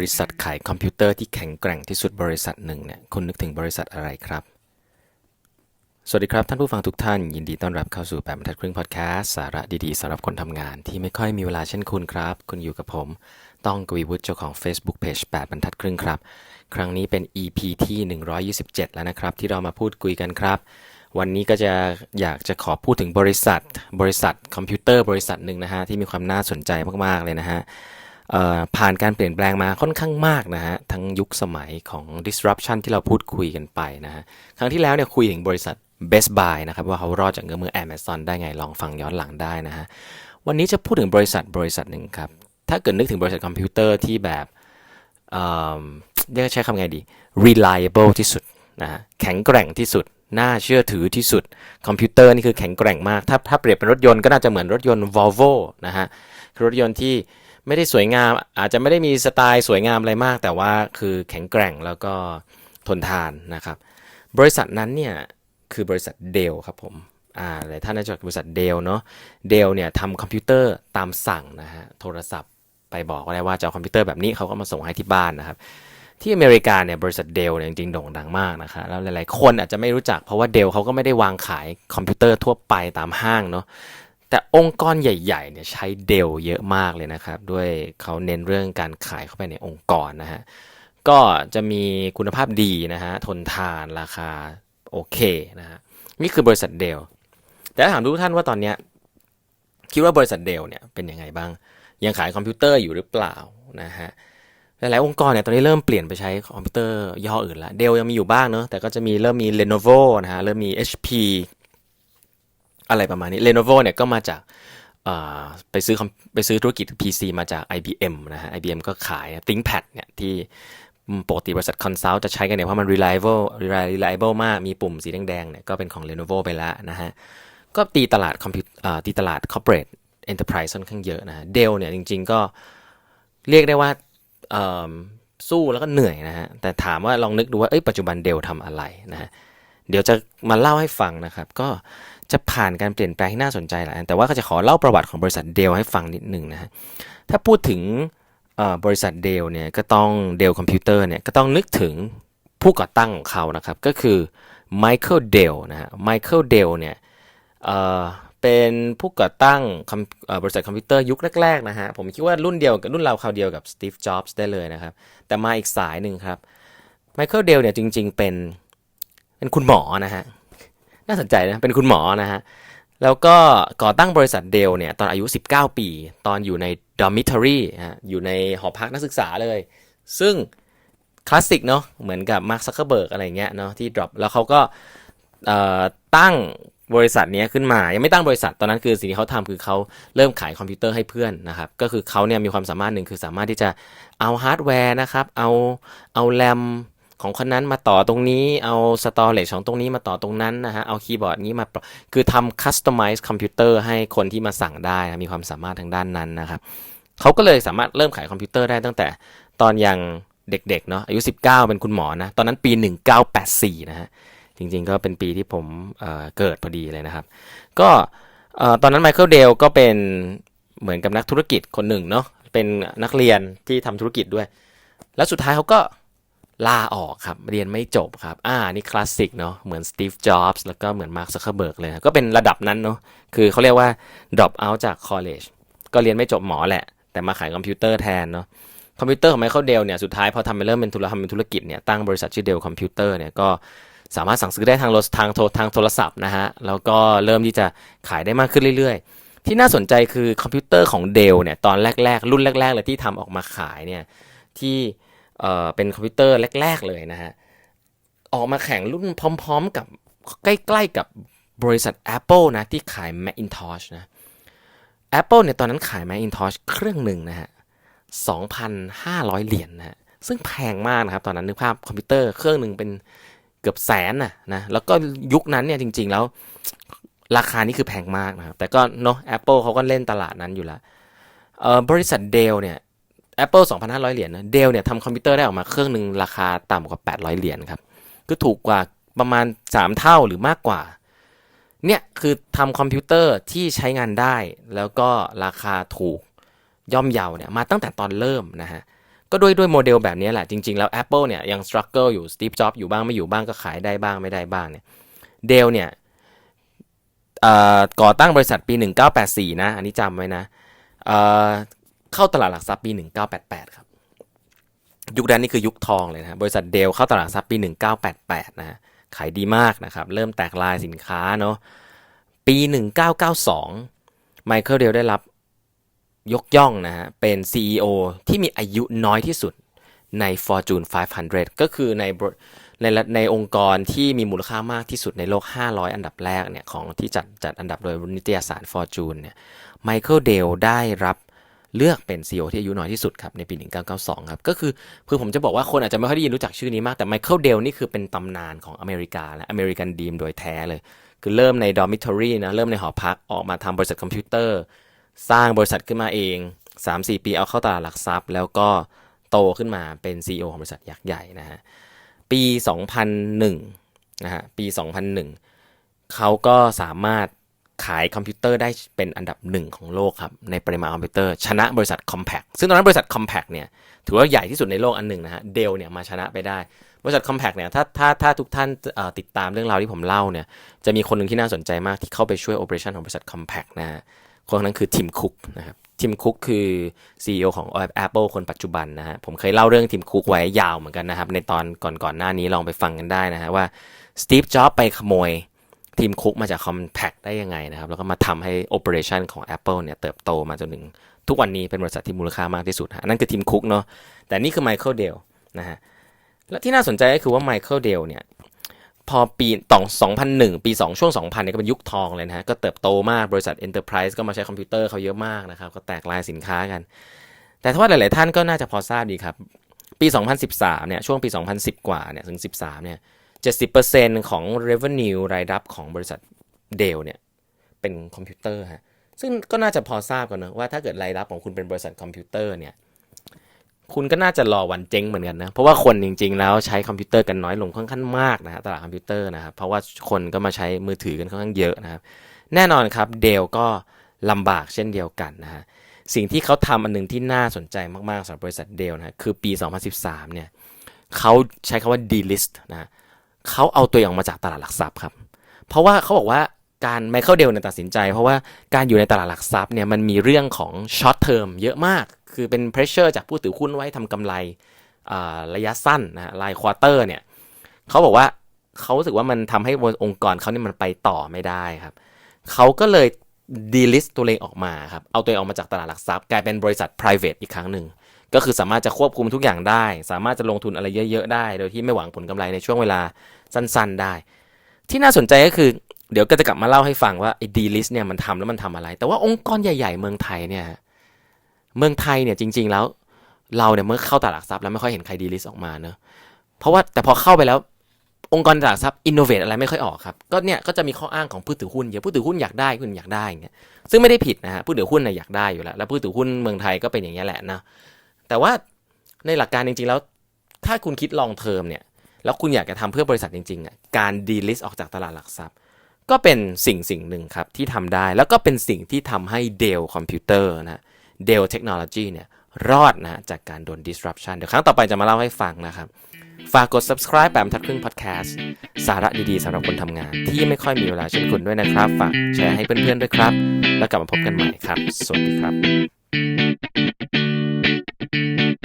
ริษัทขายคอมพิวเตอร์ที่แข็งแกร่งที่สุดบริษัทหนึ่งเนี่ยคุณนึกถึงบริษัทอะไรครับ สวัสดีครับ ท่านผู้ฟังทุกท่าน ยินดีต้อนรับเข้าสู่แปดบรรทัดครึ่งพอดแคสต์สาระดีๆสำหรับคนทำงาน ที่ไม่ค่อยมีเวลาเช่นคุณครับ คุณอยู่กับผม ต้องกวีวุฒิเจ้าของ Facebook Page 8บรรทัดครึ่งครับ ครั้งนี้เป็น EP ที่ 127 แล้วนะครับ ที่เรามาพูดคุยกันครับ วันนี้ก็จะอยากจะขอพูดถึงบริษัท บริษัทคอมพิวเตอร์บริษัทหนึ่งนะฮะที่มีความน่าสนใจมากๆเลยนะฮะ ผ่านการเปลี่ยนแปลงมาค่อนข้างมากนะฮะทั้งยุคสมัยของ disruption ที่เราพูดคุยกันไปนะฮะครั้งที่แล้วเนี่ยคุยถึงบริษัท Best Buy นะครับว่าเขารอดจากเงื้อมือ Amazon ได้ไงลองฟังย้อนหลังได้นะฮะวันนี้จะพูดถึงบริษัทบริษัทหนึ่งครับ ถ้าเกิดนึกถึงบริษัทคอมพิวเตอร์ที่แบบเรียกใช้คำไงดี reliable ที่สุดนะฮะแข็งแกร่งที่สุดน่าเชื่อถือที่สุด คอมพิวเตอร์นี่คือแข็งแกร่งมาก ถ้าถ้าเปรียบเป็นรถยนต์ก็น่าจะเหมือนรถยนต์ Volvo นะฮะรถยนต์ที่ ไม่ได้สวยงาม อาจจะไม่ได้มีสไตล์สวยงามอะไรมาก แต่ว่าคือแข็งแกร่งแล้วก็ทนทานนะครับ บริษัทนั้นเนี่ยคือบริษัทเดลครับผมอ่าหลายท่านน่าจะบริษัทเดลเนาะเดลเนี่ยทำคอมพิวเตอร์ตามสั่งนะฮะโทรศัพท์ไปบอกก็ได้ว่าจะเอาคอมพิวเตอร์แบบนี้เขาก็มาส่งให้ที่บ้านนะครับที่อเมริกาเนี่ยบริษัทเดลเนี่ยจริงๆโด่งดังมากนะครับแล้วหลายๆคนอาจจะไม่รู้จักเพราะว่าเดลเขาก็ไม่ได้วางขายคอมพิวเตอร์ทั่วไปตามห้างเนาะ แต่องค์กรใหญ่ๆเนี่ยใช้เดลเยอะมากเลยนะครับ ด้วยเขาเน้นเรื่องการขายเข้าไปในองค์กรนะฮะก็จะมีคุณภาพดีนะฮะทนทานราคาโอเคนะฮะนี่คือบริษัทเดลแต่ถ้าถามทุกท่านว่าตอนเนี้ยคิดว่าบริษัทเดลเนี่ยเป็นยังไงบ้าง ยังขายคอมพิวเตอร์อยู่หรือเปล่านะฮะหลายๆองค์กรเนี่ยตอนนี้เริ่มเปลี่ยนไปใช้คอมพิวเตอร์ย่ออื่นละเดลยังมีอยู่บ้างเนอะแต่ก็จะมีเริ่มมี Lenovo นะฮะเริ่มมี HP อะไรประมาณนี้ Lenovo เนี่ยก็มาจากไปซื้อไปซื้อธุรกิจ PC มาจาก IBM นะฮะ IBM ก็ขาย ThinkPad เนี่ยที่ปกติบริษัท Consult จะใช้กันเนี่ยเพราะมัน reliable reliable มาก มีปุ่มสีแดงๆเนี่ยก็เป็นของ Lenovo ไปแล้วนะฮะ ก็ตีตลาดคอมพิวอ่าตีตลาด corporate enterprise ค่อนข้างเยอะนะเดลเนี่ยจริงๆก็เรียกได้ว่าสู้แล้วก็เหนื่อยนะฮะ แต่ถามว่าลองนึกดูว่าเอ้ยปัจจุบันเดลทำอะไรนะฮะ เดี๋ยวจะมาเล่าให้ฟังนะครับ ก็ จะผ่านการเปลี่ยนแปลงที่น่าสนใจหละแต่ว่าก็จะขอเล่าประวัติของบริษัทเดลให้ฟังนิดหนึ่งนะฮะถ้าพูดถึงบริษัทเดลเนี่ยก็ต้องเดลคอมพิวเตอร์เนี่ยก็ต้องนึกถึงผู้ก่อตั้งของเขานะครับก็คือไมเคิลเดลนะฮะไมเคิลเดลเนี่ยเเป็นผู้ก่อตั้งบริษัทคอมพิวเตอร์ยุคแรกๆนะฮะผมคิดว่ารุ่นเดียวกับรุ่นเราคราวเดียวกับสตีฟจ็อบส์ได้เลยนะครับแต่มาอีกสายหนึ่งครับไมเคิลเดลเนี่ยจริงๆเป็นเป็นคุณหมอนะฮะ น่าสนใจนะเป็นคุณหมอนะฮะแล้วก็ก่อตั้งบริษัทเดลเนี่ยตอนอายุ 19 ปี ตอนอยู่ใน dormitory ฮะอยู่ในหอพักนักศึกษาเลย ซึ่งคลาสสิกเนาะเหมือนกับมาร์คซักเคอร์เบิร์กอะไรเงี้ยเนาะที่ drop แล้วเขาก็ตั้งบริษัทนี้ขึ้นมา ยังไม่ตั้งบริษัทตอนนั้นคือสิ่งที่เขาทำคือเขาเริ่มขายคอมพิวเตอร์ให้เพื่อนนะครับ ก็คือเขาเนี่ยมีความสามารถหนึ่งคือสามารถที่จะเอาฮาร์ดแวร์นะครับ เอาเอาแรม ของคนนั้นมาต่อตรงนี้ เอาสตอเรจของตรงนี้มาต่อตรงนั้นนะฮะ เอาคีย์บอร์ดนี้มาปรับคือทำคัสตอมไมซ์คอมพิวเตอร์ให้คนที่มาสั่งได้นะมีความสามารถทางด้านนั้นนะครับเขาก็เลยสามารถเริ่มขายคอมพิวเตอร์ได้ตั้งแต่ตอนยังเด็กๆเนาะอายุ 19 เป็นคุณหมอนะ ตอนนั้นปี 1984 นะฮะ จริงๆก็เป็นปีที่ผมเเกิดพอดีเลยนะครับ ก็ตอนนั้นไมเคิลเดลก็เป็นเหมือนกับนักธุรกิจคนหนึ่งเนาะเป็นนักเรียนที่ทำธุรกิจด้วย แล้วสุดท้ายเขาก็ ลาออกครับ เรียนไม่จบครับ อ่า นี่คลาสสิกเนาะ เหมือนสตีฟ จ็อบส์ แล้วก็เหมือนมาร์คซักเคอร์เบิร์กเลยนะก็เป็นระดับนั้นเนาะ คือเขาเรียกว่า drop out จาก college ก็เรียนไม่จบหมอแหละ แต่มาขายคอมพิวเตอร์แทนเนาะ คอมพิวเตอร์ของไมเคิลเดลเนี่ย สุดท้ายพอทำไปเริ่มเป็นธุรทำเป็นธุรกิจเนี่ย ตั้งบริษัทชื่อเดลคอมพิวเตอร์เนี่ย ก็สามารถสั่งซื้อได้ทางโทรทางโทรทางโทรศัพท์นะฮะ แล้วก็เริ่มที่จะขายได้มากขึ้นเรื่อย ๆ ที่น่าสนใจคือคอมพิวเตอร์ของเดลเนี่ย ตอนแรก ๆ รุ่นแรก ๆ เลยที่ทำออกมาขายเนี่ย ที่ เอ่อเป็นคอมพิวเตอร์แรก ๆ เลยนะฮะ ออกมาแข่งรุ่นพร้อม ๆ กับใกล้ ๆ กับบริษัท Apple นะ ที่ขาย Macintosh นะ Apple เนี่ยตอนนั้นขาย Macintosh เครื่องหนึ่งนะฮะ 2,500 เหรียญนะฮะ ซึ่งแพงมากนะครับ ตอนนั้นนึกภาพคอมพิวเตอร์เครื่องหนึ่งเป็นเกือบแสนนะนะ แล้วก็ยุคนั้นเนี่ยจริง ๆ แล้วราคานี่คือแพงมากนะครับ แต่ก็เนาะ Apple เขาก็เล่นตลาดนั้นอยู่ล้วเออบริษัทเดลเนี่ย Apple 2,500 เหรียญนะเดลเนี่ยทำคอมพิวเตอร์ได้ออกมาเครื่องหนึ่งราคาต่ำกว่า 800 เหรียญครับคือถูกกว่าประมาณ 3 เท่าหรือมากกว่า เนี่ยคือทำคอมพิวเตอร์ที่ใช้งานได้ แล้วก็ราคาถูกย่อมเยาเนี่ยมาตั้งแต่ตอนเริ่มนะฮะก็ด้วยด้วยโมเดลแบบนี้แหละจริง ๆ แล้ว Apple เนี่ยยัง struggle อยู่ Steve Jobs อยู่บ้างไม่อยู่บ้างก็ขายได้บ้างไม่ได้บ้างเนี่ยเดลเนี่ยอ่อก่อตั้งบริษัทปี 1984 นะ อันนี้จำไว้นะ เข้าตลาดหลักทรัพย์ปี 1988 ครับ ยุคนั้นนี่คือยุคทองเลยนะบริษัทเดลเข้าตลาดหลักทรัพย์ปี 1988 นะขายดีมากนะครับ เริ่มแตกลายสินค้าเนาะปี 1992 ไมเคิลเดลได้รับยกย่องนะฮะเป็น CEO ที่มีอายุน้อยที่สุดใน Fortune 500 ก็คือในบริในในองค์กรที่มีมูลค่ามากที่สุดในโลก 500 อันดับแรกเนี่ยของที่จัดจัดอันดับโดยนิตยสาร Fortune เนี่ยไมเคิลเดลได้รับ เลือกเป็น CEO ที่อายุน้อยที่สุดครับในปี 1992 ครับ ก็คือคือผมจะบอกว่าคนอาจจะไม่ค่อยได้ยินรู้จักชื่อนี้มาก แต่ไมเคิลเดลนี่คือเป็นตำนานของอเมริกา และอเมริกันดีมโดยแท้เลย คือเริ่มในดอมิทอรี่นะ เริ่มในหอพักออกมาทำบริษัทคอมพิวเตอร์ สร้างบริษัทขึ้นมาเอง 3-4 ปีเอาเข้าตลาดหลักทรัพย์ แล้วก็โตขึ้นมาเป็น CEO ของบริษัทยักษ์ใหญ่นะฮะปี 2001นะฮะปี 2001 เขาก็สามารถ ขายคอมพิวเตอร์ได้เป็นอันดับหนึ่งของโลกครับ ในปริมาณคอมพิวเตอร์ ชนะบริษัท Compaq ซึ่งตอนนั้นบริษัท Compaq เนี่ยถือว่าใหญ่ที่สุดในโลกอันหนึ่งนะฮะเดลเนี่ยมาชนะไปได้ บริษัท Compaq เนี่ยถ้าถ้าถ้าทุกท่านติดตามเรื่องราวที่ผมเล่าเนี่ยจะมีคนหนึ่งที่น่าสนใจมากที่เข้าไปช่วยโอเปอเรชันของบริษัท Compaq นะฮะคนนั้นคือทิมคุกนะครับทิมคุกคือ CEO ของ Apple คนปัจจุบันนะฮะผมเคยเล่าเรื่องทิมคุกไว้ยาวเหมือนกันนะครับในตอนก่อนก่อนหน้านี้ลองไปฟังกันได้นะฮะว่าสตีฟจ็อบไปขโมย ทีมคุกมาจาก Compaq ได้ยังไงนะครับ แล้วก็มาทำให้ Operation ของ Apple เนี่ยเติบโตมาจนถึงทุกวันนี้เป็นบริษัทที่มูลค่ามากที่สุดอันนั่นคือทีมคุกเนาะแต่นี่คือไมเคิลเดลนะฮะและที่น่าสนใจก็คือว่าไมเคิลเดลเนี่ยพอปีต่อง2001 ปี 2 ช่วง 2000เนี่ยก็เป็นยุคทองเลยนะฮะ ก็เติบโตมากบริษัท Enterprise ก็มาใช้คอมพิวเตอร์เขาเยอะมากนะครับ ก็แตกลายสินค้ากัน แต่ถ้าว่าหลาย ๆ ท่านก็น่าจะพอทราบดีครับ ปี 2013 เนี่ย ช่วงปี 2010 กว่าเนี่ย ถึง 13 เนี่ย 70%ของ revenue รายรับของบริษัทเดลเนี่ยเป็นคอมพิวเตอร์ฮะซึ่งก็น่าจะพอทราบกันนะว่าถ้าเกิดรายรับของคุณเป็นบริษัทคอมพิวเตอร์เนี่ยคุณก็น่าจะรอวันเจ๊งเหมือนกันนะ เพราะว่าคนจริง ๆ แล้วใช้คอมพิวเตอร์กันน้อยลงค่อนข้างมากนะฮะตลาดคอมพิวเตอร์นะครับเพราะว่าคนก็มาใช้มือถือกันค่อนข้างเยอะนะครับ แน่นอนครับเดลก็ลำบากเช่นเดียวกันนะฮะสิ่งที่เขาทำอันหนึงที่น่าสนใจมากๆสำหรับบริษัทเดลนะฮะคือปี 2013 เนี่ยเขาใช้คำว่า delist นะ เขาเอาตัวเองออกมาจากตลาดหลักทรัพย์ครับ เพราะว่าเขาบอกว่าการไมเคิลเดลเนี่ยตัดสินใจ เพราะว่าการอยู่ในตลาดหลักทรัพย์เนี่ยมันมีเรื่องของช็อตเทอมเยอะมาก คือเป็นเพรสเชอร์จากผู้ถือหุ้นไว้ทำกำไรระยะสั้นนะฮะรายควอเตอร์เนี่ยเขาบอกว่าเขารู้สึกว่ามันทำให้องค์กรเขาเนี่ยมันไปต่อไม่ได้ครับเขาก็เลย delist ตัวเองออกมาครับ เอาตัวเองออกมาจากตลาดหลักทรัพย์ กลายเป็นบริษัท private อีกครั้งหนึ่ง ก็คือสามารถจะควบคุมทุกอย่างได้ สามารถจะลงทุนอะไรเยอะๆได้ โดยที่ไม่หวังผลกำไรในช่วงเวลาสั้นๆได้ ที่น่าสนใจก็คือเดี๋ยวก็จะกลับมาเล่าให้ฟังว่าไอ้ delist เนี่ยมันทำแล้วมันทำอะไร แต่ว่าองค์กรใหญ่ ๆ เมืองไทยเนี่ยเมืองไทยเนี่ยจริง ๆ แล้วเราเนี่ยเมื่อเข้าตลาดหลักทรัพย์แล้วไม่ค่อยเห็นใคร delist ออกมาเนอะเพราะว่าแต่พอเข้าไปแล้วองค์กรตลาดหลักทรัพย์ innovate อะไรไม่ค่อยออกครับ ก็เนี่ยก็จะมีข้ออ้างของผู้ถือหุ้นเยอะผู้ถือหุ้นอยากได้คุณอยากได้อย่างเงี้ยซึ่งไม่ได้ผิดนะฮะผู้ถือหุ้นเน่ะอยากได้อยู่แล้วแล้วผู้ถือหุ้นเมืองไทยก็เป็นอย่างนี้ยแหละนะ แต่ว่าในหลักการจริง ๆ แล้ว ถ้าคุณคิด long term เนี่ย แล้วคุณอยากจะทำเพื่อบริษัทจริงๆอะการ delist ออกจากตลาดหลักทรัพย์ ก็เป็นสิ่งสิ่งหนึ่งครับ ที่ทำได้แล้วก็เป็นสิ่งที่ทำให้ Dell Computer นะ Dell Technology เนี่ยรอดนะจากการโดน disruption เดี๋ยวครั้งต่อไปจะมาเล่าให้ฟังนะครับ ฝากกด subscribe แบบทัดครึ่ง podcast สาระดีๆสำหรับคนทำงาน ที่ไม่ค่อยมีเวลาเช่นคุณด้วยนะครับ ฝากแชร์ให้เพื่อนๆด้วยครับ แล้วกลับมาพบกันใหม่ครับ สวัสดีครับ Música